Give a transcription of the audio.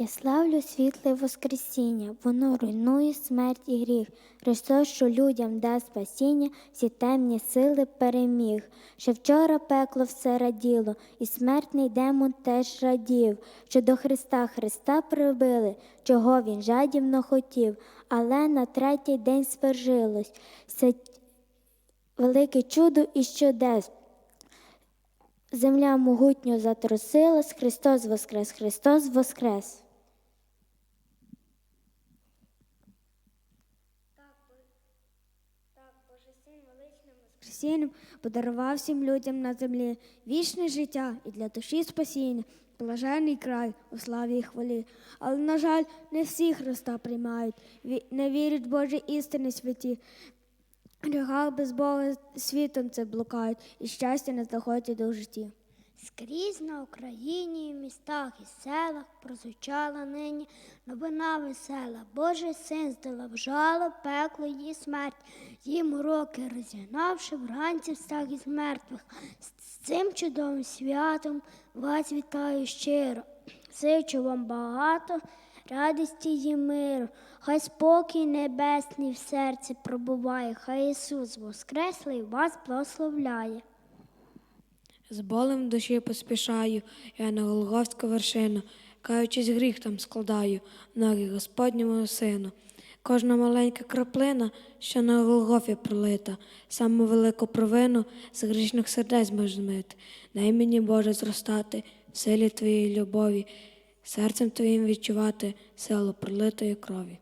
Я славлю світле Воскресіння, воно руйнує смерть і гріх. Христос, що людям дасть спасіння, всі темні сили переміг. Ще вчора пекло все раділо, і смертний демон теж радів, що до Христа Христа прибили, чого він жадібно хотів, але на третій день свержилось. Це велике чудо і чудес. Земля могутньо затрусилась, Христос воскрес, Христос воскрес. Воскресінням подарував всім людям на землі вічне життя і для душі спасіння, блажений край у славі і хвалі. Але, на жаль, не всі Христа приймають, не вірять в Божі істини святі. В без Бога світом це блукають, і щастя не знаходять до житті. Скрізь на Україні, містах і селах прозвучала нині новина весела. Божий син здолав жало, пекло і смерть. Їм уроки розігнавши, вранці встав із мертвих. З цим чудовим святом вас вітаю щиро. Зичу вам багато радості і миру. Хай спокій небесний в серці пробуває, хай Ісус Воскреслий вас благословляє. З болем душі поспішаю, я на Голгофську вершину, каючись гріх там складаю, ноги Господньому сину. Кожна маленька краплина, що на Голгофі пролита, саму велику провину з грішних сердець може змити. Дай мені, Боже, зростати в силі Твоєї любові, серцем Твоїм відчувати силу пролитої крові.